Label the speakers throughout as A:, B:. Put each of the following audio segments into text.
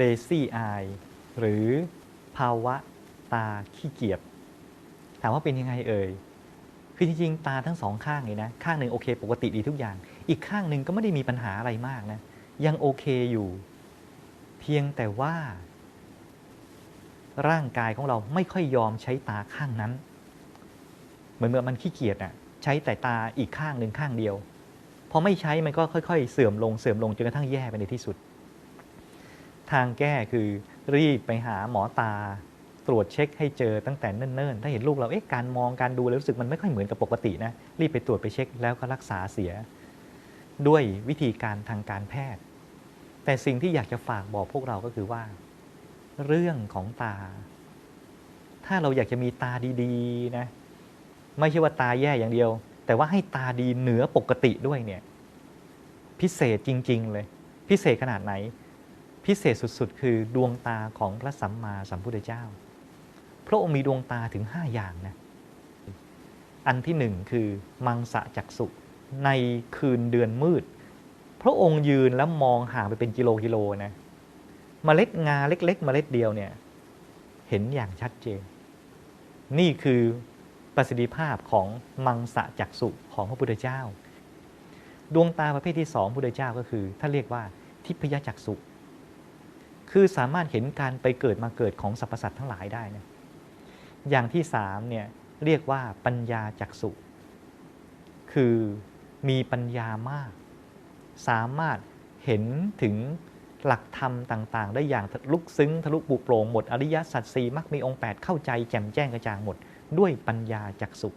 A: lazy eye หรือภาวะตาขี้เกียจถามว่าเป็นยังไงเอ่ย คือจริงๆ ตาทั้งสองข้างเลยนะ ข้างหนึ่งโอเค ปกติดีทุกอย่าง อีกข้างหนึ่งก็ไม่ได้มีปัญหาอะไรมากนะ ยังโอเคอยู่ เพียงแต่ว่า ร่างกายของเราไม่ค่อยยอมใช้ตาข้างนั้น เหมือนเมื่อมันขี้เกียจอะใช้แต่ตาอีกข้างหนึ่งข้างเดียว พอไม่ใช้มันก็ค่อย ๆ เสื่อมลงเสื่อมลงจนกระทั่งแย่ไปในที่สุด ทางแก้คือรีบไปหาหมอตา ตรวจเช็คให้เจอตั้งแต่เนิ่นๆ ถ้าเห็นลูกเราเอ๊ะการมองการดูแล้วรู้สึกมันไม่ค่อยเหมือนกับปกตินะรีบไปตรวจไปเช็คแล้วก็รักษาเสีย ด้วยวิธีการทางการแพทย์ แต่สิ่งที่อยากจะฝากบอกพวกเราก็คือว่า เรื่องของตา ถ้าเราอยากจะมีตาดีๆนะไม่ใช่ว่าตาแย่อย่างเดียว แต่ว่าให้ตาดีเหนือปกติด้วยเนี่ย พิเศษจริง ๆ เลย พิเศษขนาดไหน พิเศษสุดๆ คือดวงตาของพระสัมมาสัมพุทธเจ้า พระองค์มีดวงตาถึง 5 อย่างนะ อันที่หนึ่งคือมังสะจักสุในคืนเดือนมืด พระองค์ยืนแล้วมองห่างไปเป็นกิโลกิโลนะมเมล็ดงาเล็ก ๆ เมล็ดเดียวเนี่ยเห็นอย่างชัดเจน นี่คือประสิทธิภาพของมังสะจักสุของพระพุทธเจ้า ดวงตาประเภทที่สองพระพุทธเจ้าก็คือถ้าเรียกว่าทิพยจักสุ คือสามารถเห็นการไปเกิดมาเกิดของสรรพสัตว์ทั้งหลายได้นะอย่างที่สามเนี่ยเรียกว่าปัญญาจักสุคือมีปัญญามาก สามารถเห็นถึงหลักธรรมต่าง ๆ ได้อย่างลุกซึ้งทะลุปุโปร่งหมด อริยสัจสี่มักมีองค์ 8 เข้าใจแจ่มแจ้งกระจ่างหมด ด้วยปัญญาจักสุ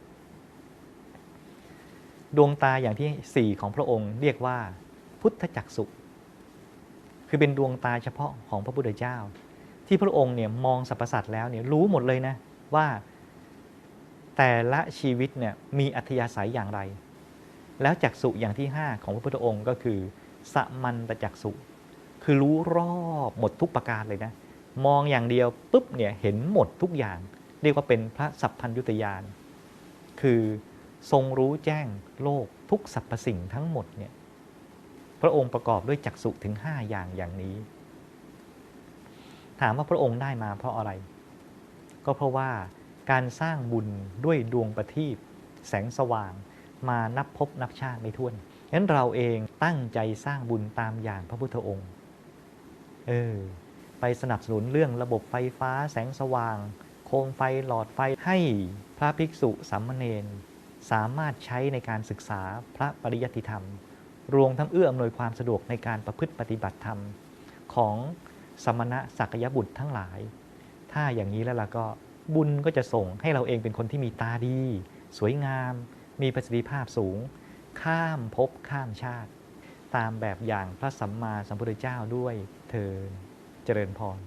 A: ดวงตาอย่างที่ 4 ของพระองค์เรียกว่า พุทธจักสุ คือเป็นดวงตาเฉพาะของพระพุทธเจ้า ที่พระองค์เนี่ยมองสรรพสัตว์แล้วเนี่ยรู้หมดเลยนะว่าแต่ละชีวิตเนี่ยมีอัธยาศัยอย่างไร แล้วจักสุอย่างที่ 5 ของพระพุทธองค์ก็คือสมันตจักสุคือรู้รอบหมดทุกประการเลยนะ มองอย่างเดียวปุ๊บเนี่ยเห็นหมดทุกอย่าง เรียกว่าเป็นพระสัพพัญยุตยาน คือทรงรู้แจ้งโลกทุกสรรพสิ่งทั้งหมดเนี่ย พระองค์ประกอบด้วยจักสุถึง 5 อย่างอย่างนี้ ถามว่าพระองค์ได้มาเพราะอะไร ก็เพราะว่าการสร้างบุญด้วยดวงประทีปแสงสว่าง มานับพบนับชาติไม่ถ้วนงั้นเราเองตั้งใจสร้างบุญตามอย่างพระพุทธองค์ เออ ไปสนับสนุนเรื่องระบบไฟฟ้าแสงสว่าง โคมไฟหลอดไฟให้พระภิกษุสามเณรสามารถใช้ในการศึกษาพระปริยัติธรรม รวมทั้งเอื้ออำนวยความสะดวกในการประพฤติปฏิบัติธรรมของสมณะสักยบุตรทั้งหลาย ถ้าอย่างนี้แล้วล่ะก็บุญก็จะส่งให้เราเองเป็นคนที่มีตาดี สวยงาม มีประสิทธิภาพสูง ข้ามภพข้ามชาติ ตามแบบอย่างพระสัมมาสัมพุทธเจ้าด้วยเธอเจริญพร